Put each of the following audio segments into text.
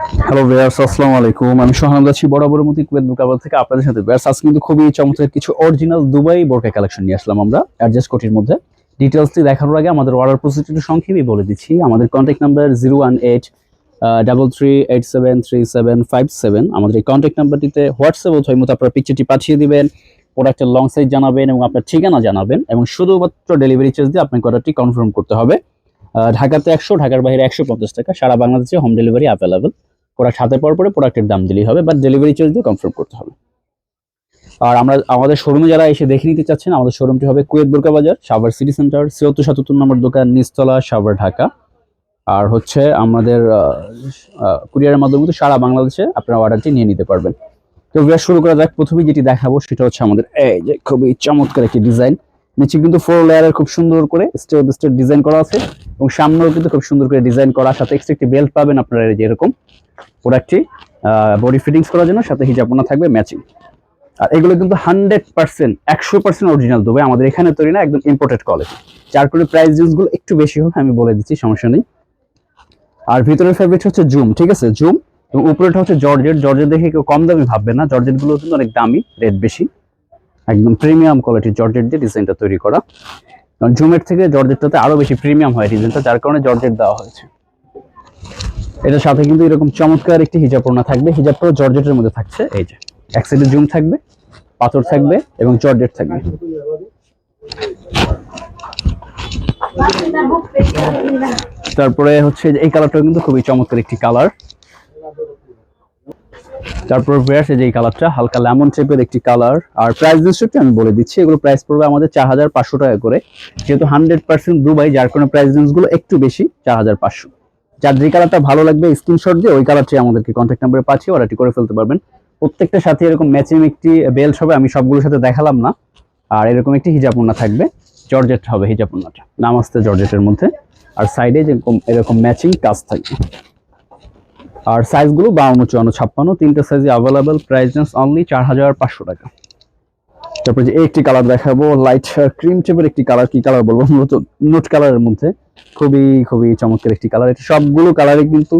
Hello viewers আসসালামু আলাইকুম। আমি সোহান আছি বরাবর মতো কুয়েত বুকাবাল থেকে আপনাদের সাথে। ভিউয়ার্স আজকে কিন্তু খুবই চমৎকার কিছু অরিজিনাল দুবাই বোরকা কালেকশন নিয়ে আসলাম আমরা অ্যাডজাস্ট কোটির মধ্যে। ডিটেলসটি দেখানোর আগে আমাদের অর্ডার প্রসিডিউর সংক্ষেপে বলে দিচ্ছি। আমাদের contact number zero one eight double three eight seven three seven five seven আমাদের এই কন্ট্যাক্ট নাম্বারটিতে হোয়াটসঅ্যাপ অথবা মতো আপনার পিকচারটি পাঠিয়ে দিবেন প্রোডাক্টের লং সাইজ জানাবেন এবং আপনার ঠিকানা জানাবেন এবং শুধুমাত্র ডেলিভারি চার্জ দিয়ে আপনাকে অর্ডারটি কনফার্ম করতে হবে। ঢাকাতে একশো, ঢাকার বাইরে একশো পঞ্চাশ টাকা, সারা বাংলাদেশে হোম ডেলিভারি অ্যাভেলেবেল প্রোডাক্ট হাতে পাওয়ার পরে প্রোডাক্টের দাম দিলেই হবে বাট ডেলিভারি চার্জ দিয়ে কনফার্ম করতে হবে। আর আমরা, আমাদের শোরুমে যারা এসে দেখে নিতে চাচ্ছেন, আমাদের শোরুমটি হবে কুয়েত বোরকা বাজার, সাভার সিটি সেন্টার, ছিয়াত্তর সাতাত্তর নম্বর দোকান, নিচতলা, সাভার ঢাকা। আর হচ্ছে আমাদের কুরিয়ারের মাধ্যমে কিন্তু সারা বাংলাদেশে আপনার অর্ডারটি নিয়ে নিতে পারবেন। তো ভিডিও শুরু করা যাক। প্রথমে যেটি দেখাবো সেটা হচ্ছে আমাদের, এই যে খুবই চমৎকার একটি ডিজাইন নিচে কিন্তু ফোর লেয়ারের খুব সুন্দর করে স্টেপ স্টেপ ডিজাইন করা আছে, এবং সামনেও কিন্তু খুব সুন্দর করে ডিজাইন করা সাথে এক্সট্রা একটি বেল্ট পাবেন আপনারা এই যে এরকম। প্রোডাক্টটি বডি ফিটিংস করার জন্য, সাথে হিজাবনা থাকবে ম্যাচিং আর এগুলো কিন্তু হান্ড্রেড পার্সেন্ট একশো পার্সেন্ট অরিজিনাল দেবে, আমাদের এখানে তৈরি না, একদম ইম্পোর্টেড কোয়ালিটি যার করে প্রাইস জিনিসগুলো একটু বেশি হবে, আমি বলে দিচ্ছি, সমস্যা নেই। আর ভিতরের ফেব্রিক হচ্ছে জুম ঠিক আছে? জুম এবং উপরেটা হচ্ছে জর্জেট। জর্জেট দেখে কেউ কম দামি ভাববে না, জর্জেটগুলো কিন্তু অনেক দামি রেট বেশি। একদম প্রিমিয়াম কোয়ালিটির জর্জেট দিয়ে ডিজাইনটা তৈরি করা। কারণ জুমের থেকে জর্জেটটাতে আরও বেশি প্রিমিয়াম হয় ডিজাইনটা যার কারণে জর্জেট দেওয়া হয়েছে। এটার সাথে কিন্তু এরকম চমৎকার একটি হিজাব ওড়না থাকবে। হিজাবটাও জর্জেটের মধ্যে থাকছে। এই যে, এক সাইডে জুম থাকবে, পাথর থাকবে এবং জর্জেট থাকবে। তারপরে হচ্ছে এই কালারটা কিন্তু খুবই চমৎকার একটি কালার তারপর ভেয়ার্স এই যে কালারটা হালকা লেমন টাইপের একটি কালার আর প্রাইস ডিস্ট্রিক্টটা আমি বলে দিচ্ছি, এগুলো প্রাইস পড়বে আমাদের চার হাজার পাঁচশো টাকা করে। যেহেতু হান্ড্রেড পার্সেন্ট দুবাই যার কারণে প্রাইসগুলো একটু বেশি, চার হাজার পাঁচশো। যার যে কালারটা ভালো লাগবে স্ক্রিনশট দিয়ে ওই কালারটি আমাদেরকে কন্ট্যাক্ট নাম্বারে পাঠিয়ে অর্ডারটি করে ফেলতে পারবেন। প্রত্যেকটা সাথে এরকম ম্যাচিং একটি বেল্ট হবে আমি সবগুলোর সাথে দেখালাম না। আর এরকম একটি হিজাব ওড়না থাকবে, জর্জেট হবে হিজাব ওড়নাটা নামাস্তে জর্জেটের মধ্যে। আর সাইডে যেরকম, এরকম ম্যাচিং কাজ থাকবে। আর সাইজগুলো বাউন্ন, চুয়ান্ন, ছাপ্পান্ন, তিনটে সাইজে অ্যাভেলেবেল প্রাইস অনলি চার হাজার পাঁচশো টাকা। তারপর যে একটি কালার দেখাবো লাইট ক্রিম টাইপের একটি কালার কি কালার বলব? মূলত নোট কালারের মধ্যে। খুবই খুবই চমৎকার একটি কালার এটা সবগুলো কালারই কিন্তু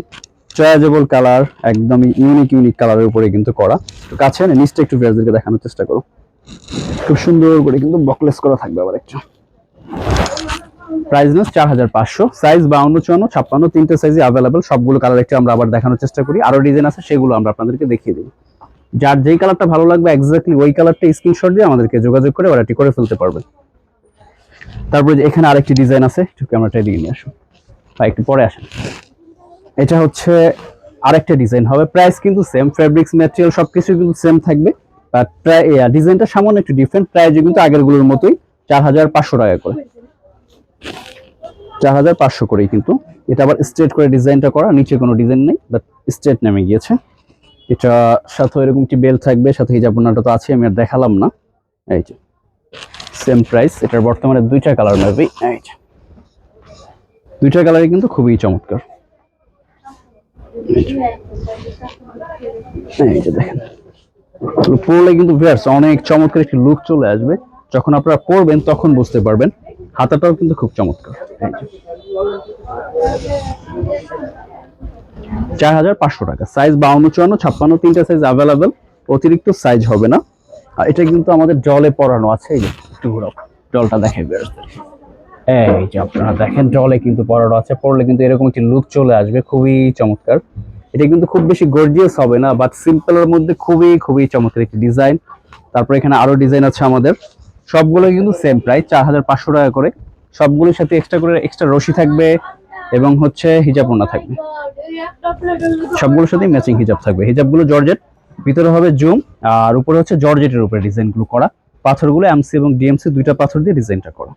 চয়েজেবল কালার একদমই ইউনিক ইউনিক কালারের উপরে কিন্তু করা। তো কাছে না, নিচটা একটু ভিউয়ারদেরকে দেখানোর চেষ্টা করো। খুব সুন্দর করে কিন্তু বকলেস করা থাকবে আবার একটু। প্রাইস নেস চার হাজার পাঁচশো। সাইজ বাউন্ন, চুয়ান্ন, ছাপ্পান্ন, তিনটে সাইজে অ্যাভেলেবেল সবগুলো কালার একটু আমরা আবার দেখানোর চেষ্টা করি। আরও ডিজাইন আছে, সেগুলো আমরা আপনাদেরকে দেখিয়ে দিই যার যেই কালারটা ভালো লাগবে এক্স্যাক্টলি ওই কালারটা স্ক্রিনশট দিয়ে আমাদেরকে যোগাযোগ করে অর্ডারটি করে ফেলতে পারবেন তারপরে এখানে আরেকটি ডিজাইন আছে, একটু ক্যামেরাটা দিয়ে নিয়ে আসুন। বা একটু পরে আসেন। এটা হচ্ছে আরেকটা ডিজাইন হবে। প্রাইস কিন্তু সেম ফেব্রিক্স ম্যাটেরিয়াল সবকিছু কিন্তু সেম থাকবে। বাট ডিজাইনটা সামান্য একটু ডিফারেন্ট প্রাইস কিন্তু আগেরগুলোর মতোই চার হাজার পাঁচশো টাকা করে। চার হাজার পাঁচশো করেই কিন্তু। এটা আবার স্ট্রেট করে ডিজাইনটা করা, নিচে কোনো ডিজাইন নেই বাট স্ট্রেট নেমে গিয়েছে। এটা সাথে এরকম একটি বেল থাকবে, সাথে হিজাব ওড়নাটা তো আছে, আমি আর দেখালাম না। এই যে সেম প্রাইস এটার বর্তমানে দুইটা কালার মেবি এই যে। দুইটা কালারই কিন্তু খুবই চমৎকার। এই যে। দেখেন। পরলে কিন্তু ভিউয়ার্স অনেক চমৎকার একটি লুক চলে আসবে। যখন আপনারা পরবেন, তখন বুঝতে পারবেন। হাতাটাও কিন্তু খুব চমৎকার। চার হাজার পাঁচশো টাকা। সাইজ বাউন্ন চুয়ান্ন, ছাপ্পান্ন তিনটা সাইজ অ্যাভেলেবেল অতিরিক্ত সাইজ হবে না। আর এটা কিন্তু আমাদের জলে আছে, এই যে একটু জলটা এই যে আপনারা দেখেন, জলে কিন্তু আছে। কিন্তু এরকম একটি লুক চলে আসবে, খুবই চমৎকার। এটা কিন্তু খুব বেশি গর্জিয়াস হবে না বাট সিম্পলের মধ্যে খুবই খুবই চমৎকার একটি ডিজাইন তারপর এখানে আরও ডিজাইন আছে আমাদের। সবগুলো কিন্তু সেম প্রাইস চার হাজার পাঁচশো টাকা করে। সবগুলোর সাথে এক্সট্রা করে এক্সট্রা রশি থাকবে এবং হচ্ছে হিজাব ওড়না থাকবে। সবগুলোর সাথেই ম্যাচিং হিজাব থাকবে। হিজাবগুলো জর্জেট, ভিতরে হবে জুম, আর উপরে হচ্ছে জর্জেটের উপরে ডিজাইনগুলো করা। পাথরগুলো এমসি এবং ডিএমসি দুইটা পাথর দিয়ে ডিজাইনটা করা।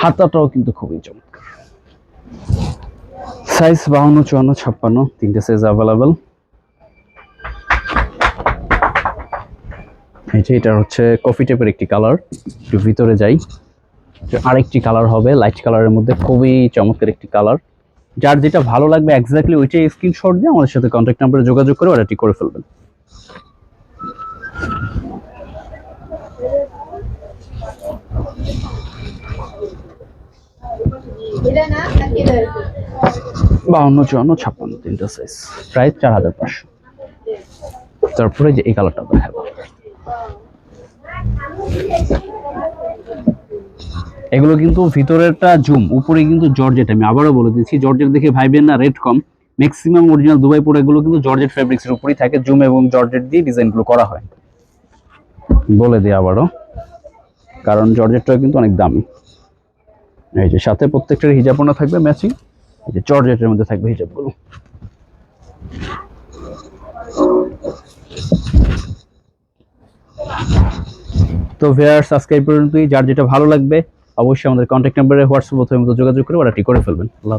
হাতাটাও কিন্তু খুবই চমৎকার। সাইজ বাউন্ন চুয়ান্ন, ছাপ্পান্ন, তিনটে সাইজ অ্যাভেলেবেল এই যে এটা হচ্ছে কফি টাইপের একটি কালার একটু ভিতরে যাই। আরেকটি কালার হবে লাইট কালারের মধ্যে খুবই চমৎকার একটি কালার যার যেটা ভালো লাগবে এক্স্যাক্টলি ওইটাই স্ক্রিনশট দিয়ে আমাদের সাথে কন্ট্যাক্ট নাম্বারে যোগাযোগ করে অর্ডারটি করে ফেলবেন। বাউন্ন চুয়ান্ন ছাপ্পান্ন, তিনটা সাইজ প্রায় চার হাজার পাঁচশো। তারপরে যে এই কালারটা দেখাবো। এগুলো কিন্তু ভিতরেরটা জুম, উপরে কিন্তু জর্জেট, আমি আবারও বলে দিচ্ছি, জর্জেট দেখে ভাইবেন না, রেট কম। ম্যাক্সিমাম অরিজিনাল দুবাই প্রোডাক্টগুলো কিন্তু জর্জেট ফ্যাব্রিক্সের উপরেই থাকে, জুম এবং জর্জেট দিয়ে ডিজাইনগুলো করা হয়। বলে দিই আবারও, কারণ জর্জেটটাও কিন্তু অনেক দামি। এই যে সাথে প্রত্যেকটার হিজাবনা থাকবে ম্যাচিং এই যে জর্জেটের মধ্যে থাকবে হিজাবগুলো। তো ভেয়ার সাবস্ক্রাইব পর্যন্তই। যার যেটা ভালো লাগবে অবশ্যই আমাদের কন্ট্যাক্ট নাম্বারে হোয়াটসঅ্যাপ অথবা যোগাযোগ করে অর্ডারটি করে ফেলবেন। আল্লাহ